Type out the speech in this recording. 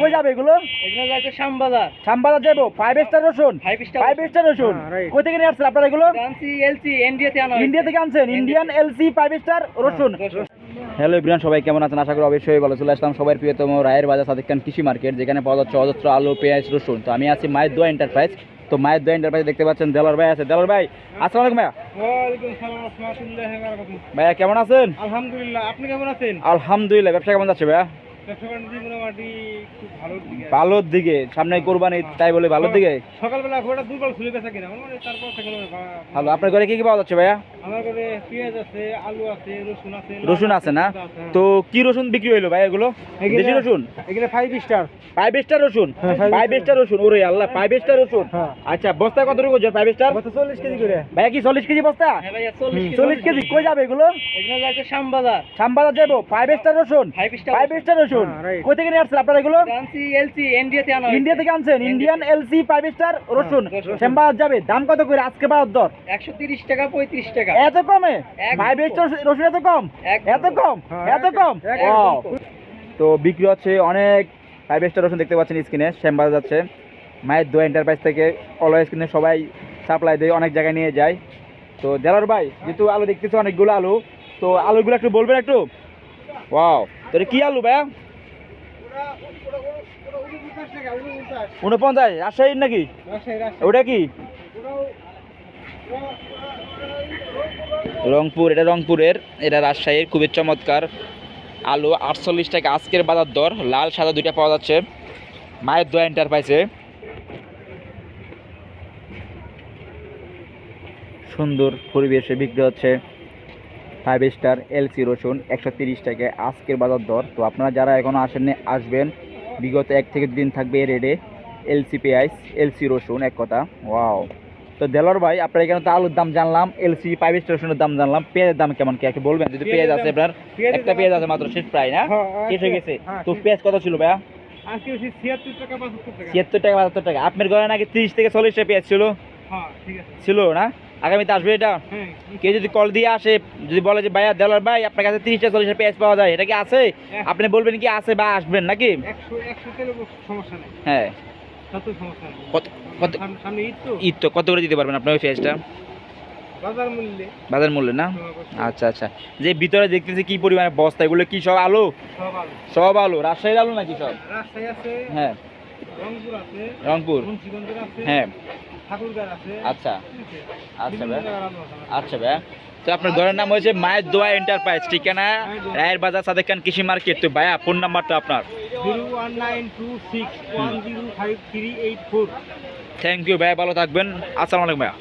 কই যাবে এগুলো? এগুলো যাচ্ছে শ্যামবাজার। শ্যামবাজার যাব ফাইভ স্টার রসুন? ফাইভ স্টার রসুন। হ্যাঁ, কই থেকে নিয়ে আসছেন আপনারা এগুলো? এলসি ইন্ডিয়াতে আনা ইন্ডিয়া থেকে আনছেন। ইন্ডিয়ান এলসি ফাইভ স্টার রসুন। হ্যালো ইব্রান সবাই কেমন আছেন? আশা করি অবশ্যই ভালো চলে আসলাম। সবার প্রিয়তম রায়ের বাজার সাদিক খান কৃষি মার্কেট যেখানে পাওয়া যাচ্ছে অজস্র আলু পেঁয়াজ রসুন। তো আমি আছি মায়ের দোয়া এন্টারপ্রাইজ তো মায়ের দোয়া এন্টারপ্রাইজ দেখতে পাচ্ছেন দেলার ভাই আছে। দেলার ভাই আসসালামু আলাইকুম ভাইয়া। ভাইয়া কেমন আছেন? আলহামদুলিল্লাহ আপনি কেমন আছেন? আলহামদুলিল্লাহ ব্যবসা কেমন যাচ্ছে ভাইয়া? ভালোর দিকে আছে। ভালোর দিকে সামনে কোরবানি তাই বলে ভালোর দিকে? সকালবেলা ঘোড়া দুর্বল খুলে গেছে কিনা মানে তারপর ভালো। আপনার ঘরে কি কি পাওয়া যাচ্ছে ভাইয়া? আমার ঘরে পেঁয়াজ আছে আলু আছে রসুন আছে রসুন আছে না? তো কি রসুন বিক্রি হইল ভাই এগুলো? দেশি রসুন? এখানে ফাইভ স্টার ফাইভ স্টার রসুন? হ্যাঁ, ফাইভ স্টার রসুন ওরে আল্লাহ ফাইভ স্টার রসুন? হ্যাঁ। আচ্ছা বস্তা কত রকম ফাইভ স্টার চল্লিশ কেজি করে। ভাইয়া কি চল্লিশ কেজি বস্তা? হ্যাঁ চল্লিশ কেজি। কই যাবে এগুলো? এগুলো যাচ্ছে শ্যামবাজার। শ্যামবাজার যাব। ফাইভ স্টার রসুন? ফাইভ স্টার ফাইভ স্টার রসুন? হ্যাঁ, কই থেকে নিয়ে আসছেন আপনারা এগুলো। ইন্ডিয়া থেকে আনছেন ইন্ডিয়ান এলসি ফাইভ স্টার রসুন। যাবে দাম কত করে? আজকে দর একশো তিরিশ টাকা পঁয়ত্রিশ টাকা। এত কমে। ফাইভ স্টার রসুন এত কম? এত কম? হ্যাঁ, এত কম। তো বিক্রি হচ্ছে অনেক ফাইভ স্টার রসুন দেখতে পাচ্ছেন স্ক্রিনে শ্যামবাজার যাচ্ছে। মায়ের দোয়া এন্টারপ্রাইজ থেকে অলওয়েজ সবাই সাপ্লাই দেয় অনেক জায়গায় নিয়ে যায়। তো দেলার ভাই যেহেতু আলু দেখতেছো অনেকগুলো আলু তো আলুগুলো একটু বলবেন একটু? ওয়াও তো কি আলু ভাইয়া? উনপঞ্চাশ রাজশাহীর নাকি? ওটা কি? রংপুর এটা রংপুরের এটা রাজশাহীর খুবই চমৎকার। আলু আটচল্লিশ টাকা আজকের বাজার দর লাল সাদা দুইটা পাওয়া যাচ্ছে। মায়ের দোয়া এন্টারপ্রাইজে সুন্দর পরিবেশে বিক্রি হচ্ছে। ফাইভ স্টার এলসি রসুন একশো তিরিশ টাকা। আজকের বাজার দর তো আপনারা যারা এখনও আসেননি আসবেন। বিগত এক থেকে দিন থাকবে এই রেডে এলসি পেঁয়াজ এলসি রসুন এক কথা। ওয়াও তো দেলর ভাই আপনার এখানে তো আলুর দাম জানলাম এলসি ফাইভ স্টার রসুনের দাম জানলাম। পেঁয়াজের দাম কেমন কি? একটু বলবেন যদি পেঁয়াজ আছে আপনার একটা পেঁয়াজ আছে মাত্র শেষ প্রায় না? হ্যাঁ, শেষ হয়ে গেছে। হ্যাঁ, তো পেঁয়াজ কত ছিল ভাইয়া? ছিয়াত্তর টাকা পঁচাত্তর টাকা। বাহাত্তর টাকা আপনার ঘরে নাকি তিরিশ থেকে চল্লিশ টাকা পেঁয়াজ ছিল? হ্যাঁ ছিল না? আগামীতে আসবে এটা? হ্যাঁ কেউ যদি কল দিয়ে আসে যদি বলে যে ভাইয়া দেলার ভাই আপনার কাছে তিরিশটা চল্লিশটা পেঁয়াজ পাওয়া যায় এটা কি আছে? আপনি বলবেন কি আছে বা আসবেন নাকি? হ্যাঁ। ঈদ তো। কত করে দিতে পারবেন আপনার ওই পেঁয়াজটা? বাজার মূল্যে। না? হ্যাঁ, আচ্ছা আচ্ছা। যে ভিতরে দেখতেছি কি পরিমাণে বস্তা এগুলো কি সব আলো? সব আলো। রাজশাহীর আলু নাকি সব? হ্যাঁ। রংপুর হ্যাঁ। আচ্ছা। আচ্ছা ভাই। আচ্ছা ভাই। তো আপনার ঘরের নাম হয়েছে মায়ের দোয়া এন্টারপ্রাইজ ঠিকানা? রায়ের বাজার সাদেক খান কৃষি মার্কেট। তো ভাইয়া ফোন নাম্বারটা আপনার। থ্যাংক ইউ ভাই ভালো থাকবেন। আসসালামু আলাইকুম ভাইয়া।